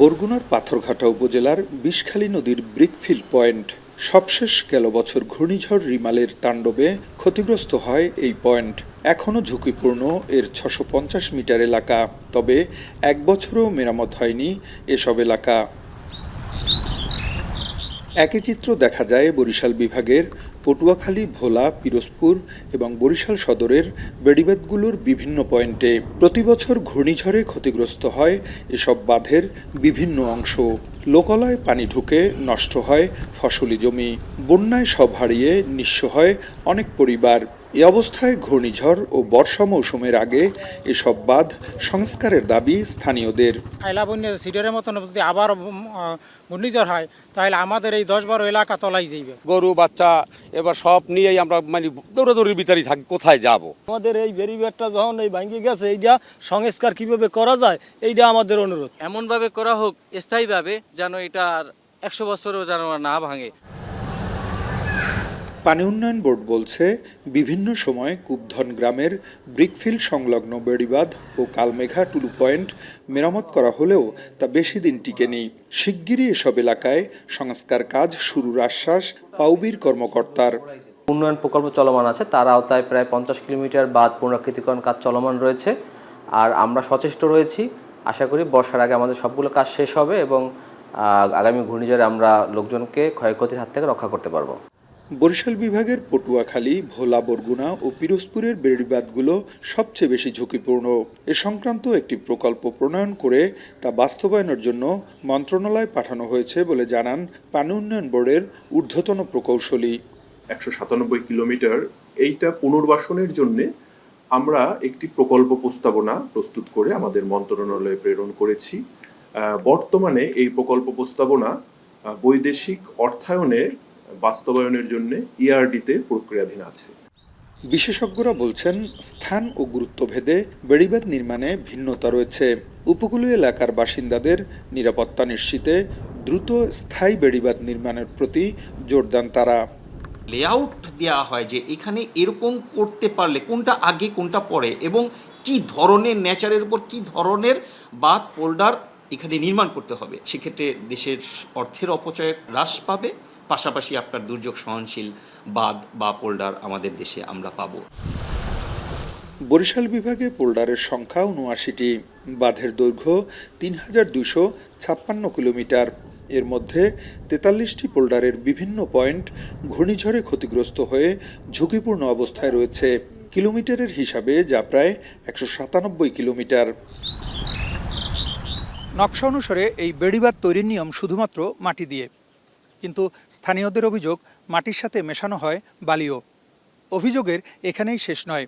বরগুনার পাথরঘাটা উপজেলার বিষখালী নদীর ব্রিকফিল্ড পয়েন্ট। সবশেষ গেল বছর ঘূর্ণিঝড় রিমালের তাণ্ডবে ক্ষতিগ্রস্ত হয় এই পয়েন্ট। এখনও ঝুঁকিপূর্ণ এর ছশো পঞ্চাশ মিটার এলাকা। তবে এক বছরও মেরামত হয়নি এসব এলাকা। একই চিত্র দেখা যায় বরিশাল বিভাগের পটুয়াখালী, ভোলা, পিরোজপুর এবং বরিশাল সদরের বেড়িবাঁধগুলোর বিভিন্ন পয়েন্টে প্রতিবছর ঘূর্ণিঝড়ে ক্ষতিগ্রস্ত হয় এসব বাঁধের বিভিন্ন অংশ। লোকালয় পানি ঢুকে নষ্ট হয় ফসলি জমি। বন্যায় সব হারিয়ে নিঃস্ব হয় অনেক পরিবার। এ অবস্থায় ঘূর্ণিঝড় ও বর্ষা মৌসুমের আগে এসব বাঁধ সংস্কারের দাবি স্থানীয়দের। আইলা বন্যা মতন যদি আবার ঘূর্ণিঝড় হয় তাহলে আমাদের এই দশ বারো এলাকা তলাই যাইবে। গরু বাচ্চা এবার সব নিয়েই আমরা মানে দৌড়াদৌড়ির ভিতরেই থাকি কোথায় যাব? আমাদের এই ব্যারিকেডটা যখন এই ভাঙ্গি গেছে এইটা সংস্কার কীভাবে করা যায় এইটা আমাদের অনুরোধ। এমনভাবে করা হোক স্থায়ীভাবে যেন এটা আর একশো বছরও যেন না ভাঙে। পানি উন্নয়ন বোর্ড বলছে, বিভিন্ন সময় কুবধন গ্রামের ব্রিকফিল্ড সংলগ্ন বেড়িবাঁধ ও কালমেঘা টুলু পয়েন্ট মেরামত করা হলেও তা বেশি দিন টিকেনি শিগগিরই এসব এলাকায় সংস্কার কাজ শুরুর আশ্বাস পাউবির কর্মকর্তার। উন্নয়ন প্রকল্প চলমান আছে, তার আওতায় প্রায় পঞ্চাশ কিলোমিটার বাদ পুনরাকৃতিকরণ কাজ চলমান রয়েছে। আর আমরা সচেষ্ট রয়েছি, আশা করি বর্ষার আগে আমাদের সবগুলো কাজ শেষ হবে এবং আগামী ঘূর্ণিঝড়ে আমরা লোকজনকে ক্ষয়ক্ষতির হাত থেকে রক্ষা করতে পারব। বরিশাল বিভাগের পটুয়াখালী, ভোলা, বরগুনা ও পিরোজপুরের বেড়িবাঁধগুলো সবচেয়ে বেশি ঝুঁকিপূর্ণ। এ সংক্রান্ত একটি প্রকল্প প্রণয়ন করে তা বাস্তবায়নের জন্য মন্ত্রণালয় পাঠানো হয়েছে বলে জানান পানি উন্নয়ন বোর্ডের ঊর্ধ্বতন প্রকৌশলী। একশো সাতানব্বই কিলোমিটার এইটা পুনর্বাসনের জন্য আমরা একটি প্রকল্প প্রস্তাবনা প্রস্তুত করে আমাদের মন্ত্রণালয়ে প্রেরণ করেছি। বর্তমানে এই প্রকল্প প্রস্তাবনা বৈদেশিক অর্থায়নের বাস্তবায়নের জন্য ইআরডিতে প্রক্রিয়াধীন আছে। বিশেষজ্ঞরা বলছেন স্থান ও গুরুত্বভেদে বেড়িবাঁধ নির্মাণে ভিন্নতা রয়েছে। উপকূলীয় এলাকার বাসিন্দাদের নিরাপত্তা নিশ্চিতে দ্রুত স্থায়ী বেড়িবাঁধ নির্মাণের প্রতি জোর দেন তারা। লেআউট দেওয়া হয় যে এখানে এরকম করতে পারলে কোনটা আগে কোনটা পরে এবং কি ধরনের নেচারের উপর কি ধরনের বাদ পোল্ডার এখানে নির্মাণ করতে হবে। সেক্ষেত্রে দেশের অর্থের অপচয় হ্রাস পাবে। পাশাপাশি আপনার দুর্যোগ সহনশীল বাদ বা পোল্ডার আমাদের দেশে আমরা পাবো। বরিশাল বিভাগে পোল্ডারের সংখ্যা উনআশিটি। বাঁধের দৈর্ঘ্য তিন হাজার দুশো ছাপ্পান্ন কিলোমিটার। এর মধ্যে তেতাল্লিশটি পোল্ডারের বিভিন্ন পয়েন্ট ঘূর্ণিঝড়ে ক্ষতিগ্রস্ত হয়ে ঝুঁকিপূর্ণ অবস্থায় রয়েছে। কিলোমিটারের হিসাবে যা প্রায় একশো সাতানব্বই কিলোমিটার। নকশা অনুসারে এই বেড়িবাঁধ তৈরির নিয়ম শুধুমাত্র মাটি দিয়ে। কিন্তু স্থানীয়দের অভিযোগ মাটির সাথে মেশানো হয় বালিও। অভিযোগের এখানেই শেষ নয়।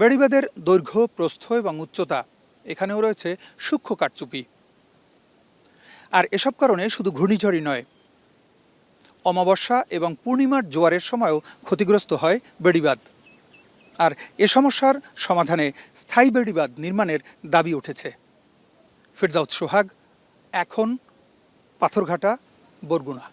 বেড়িবাঁধের দৈর্ঘ্য, প্রস্থ এবং উচ্চতা, এখানেও রয়েছে সূক্ষ্ম কারচুপি। আর এসব কারণে শুধু ঘূর্ণিঝড়ই নয়, অমাবস্যা এবং পূর্ণিমার জোয়ারের সময়ও ক্ষতিগ্রস্ত হয় বেড়িবাঁধ। আর এ সমস্যার সমাধানে স্থায়ী বেড়িবাঁধ নির্মাণের দাবি উঠেছে। ফিরদাউদ সোহাগ, এখন পাথরঘাটা বরগুনা।